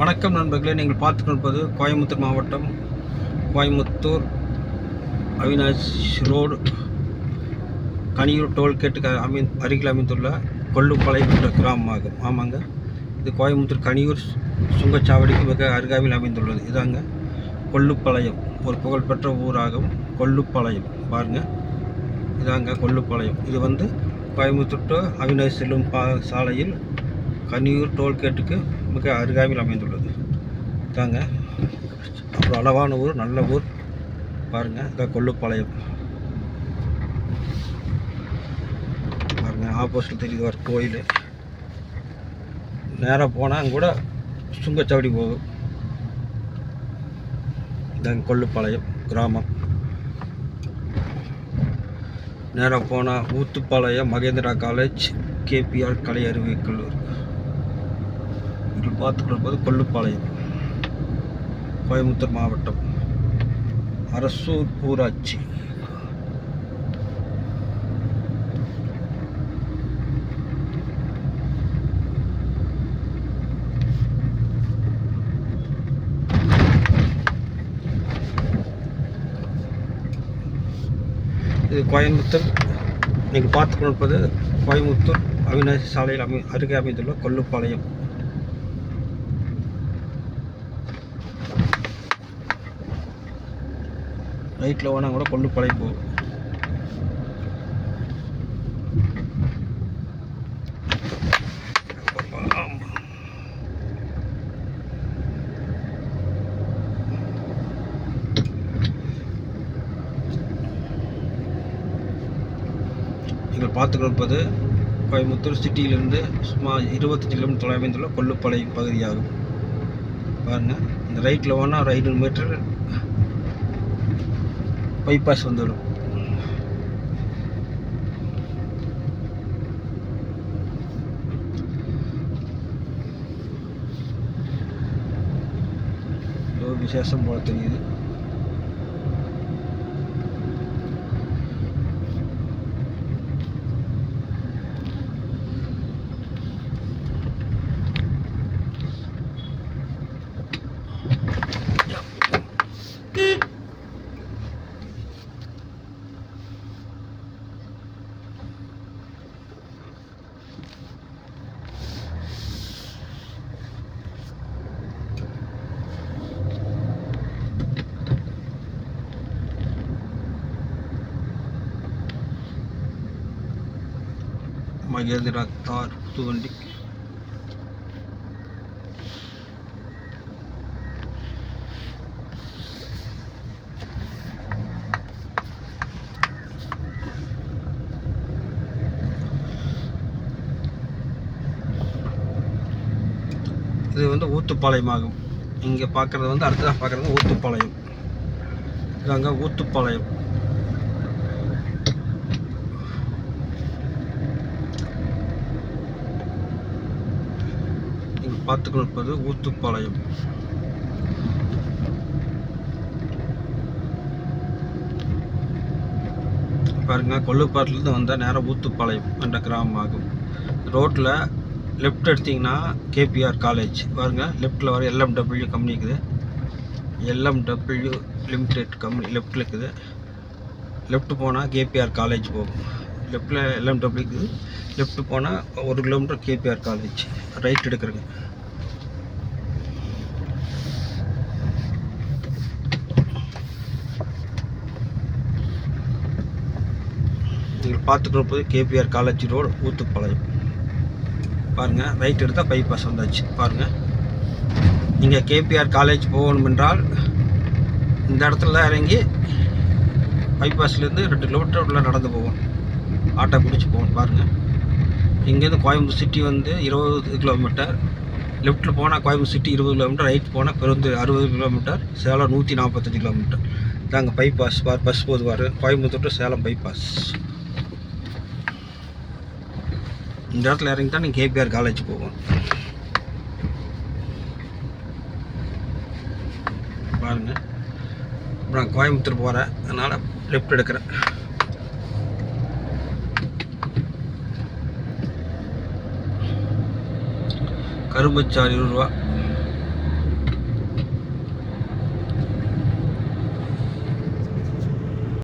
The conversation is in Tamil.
வணக்கம் நண்பர்களே நீங்கள் பார்த்து கொண்டிருப்பது கோயம்புத்தூர் மாவட்டம் கோயம்புத்தூர் அவினாஷ் ரோடு கனியூர் டோல்கேட்டுக்கு அமை அருகில் அமைந்துள்ள கொல்லுப்பாளையம் என்ற கிராமம் ஆகும் ஆமாங்க. இது கோயம்புத்தூர் கனியூர் சுங்கச்சாவடிக்கு மிக அருகாமையில் அமைந்துள்ளது. இதாங்க கொல்லுப்பாளையம். ஒரு புகழ்பெற்ற ஊராகும் கொல்லுப்பாளையம். பாருங்கள் இதாங்க கொல்லுப்பாளையம். இது வந்து கோயம்புத்தூர் டு அவினாஷ் செல்லும் பா சாலையில் கனியூர் டோல்கேட்டுக்கு மிக அருகாமையில் அமைந்துள்ளது. தாங்க அப்புறம் அளவான ஊர் நல்ல ஊர். பாருங்கள் இதான் கொல்லுப்பாளையம். பாருங்கள் ஆப்போசிட் தெரியுது ஒரு கோயில். நேராக போனால் கூட சுங்கச்சாவடி போகும் இதாங்க கொல்லுப்பாளையம் கிராமம். நேராக போனால் ஊத்துப்பாளையம் மகேந்திரா காலேஜ் கேபிஆர் கலை அறிவியல் கல்லூரி. நீங்கள் பார்த்து கொல்லுப்பாளையம் கோயம்புத்தூர் மாவட்டம் அரசூர் ஊராட்சி. இது கோயம்புத்தூர். நீங்கள் பார்த்து கொண்டிருப்பது கோயம்புத்தூர் அவிநாசி சாலையில் அமை அருகே அமைந்துள்ள கொல்லுப்பாளையம். ரைட்டில் வேணால் கூட கொல்லுப்பாளையம் போகும் நீங்கள் பார்த்து கோயம்புத்தூர் சிட்டியிலிருந்து சுமார் இருபத்தஞ்சு கிலோமீட்டர் தொலைவில் அமைந்துள்ள கொல்லுப்பாளையம் பகுதியாகும். பாருங்கள் இந்த ரைட்டில் வேணால் ஒரு ஐநூறு மீட்டர் ಬೈಪಾಸ್ ಒಂದಳು വിശേഷം പോലെ തന്നെ ഇത്. மகேந்திரா தார் புதுவண்டி இது வந்து ஊத்துப்பாளையம் ஆகும் இங்கே பார்க்குறது வந்து அடுத்ததாக பார்க்குறது ஊத்துப்பாளையம். இதாங்க ஊத்துப்பாளையம். பார்த்து கொண்டிருப்பது ஊத்துப்பாளையம். பாருங்க கொல்லுப்பாட்டிலேருந்து வந்தால் நேராக ஊத்துப்பாளையம் என்ற கிராமம் ஆகும். ரோட்டில் லெஃப்ட் எடுத்தீங்கன்னா கேபிஆர் காலேஜ் பாருங்க லெஃப்ட்டில் வர எல்எம்டபிள்யூ கம்பெனி இருக்குது. எல்எம்டபிள்யூ லிமிடெட் கம்பெனி லெஃப்ட்டில் இருக்குது. லெஃப்ட் போனால் கேபிஆர் காலேஜ் போகும். லெஃப்ட்டில் எல்எம்டபிள்யூ இருக்குது. லெஃப்ட் போனால் ஒரு கிலோமீட்டர் கேபிஆர் காலேஜ் ரைட் எடுக்கிறேங்க. நீங்கள் பார்த்துக்கிறப்போது கேபிஆர் காலேஜ் ரோடு ஊத்துப்பாளையம். பாருங்கள் ரைட் எடுத்தால் பைபாஸ் வந்தாச்சு. பாருங்கள் நீங்கள் கேபிஆர் காலேஜ் போகணும் என்றால் இந்த இடத்துல இறங்கி பைபாஸ்லேருந்து ரெண்டு கிலோமீட்டர் உள்ள நடந்து போவோம் ஆட்டோ பிடிச்சி போவோம் பாருங்கள் இங்கேருந்து கோயம்புத்தூர் சிட்டி வந்து இருபது கிலோமீட்டர் லெஃப்ட்டில் போனால் கோயம்புத்தூர் சிட்டி இருபது கிலோமீட்டர் ரைட் போனால் பெருந்து அறுபது கிலோமீட்டர் சேலம் நூற்றி நாற்பத்தஞ்சு கிலோமீட்டர் இதாங்க பைபாஸ் பார் பஸ் போதுவார் கோயம்புத்தூர் டு சேலம் பைபாஸ் இந்த இடத்துல இறங்கி தான் நீங்கள் கேபிஆர் காலேஜ் போகும் பாருங்க. அப்புறம் கோயம்புத்தூர் போகிறேன் அதனால் லெஃப்ட் எடுக்கிறேன். கரும்புச்சாறு இருபது ரூபா.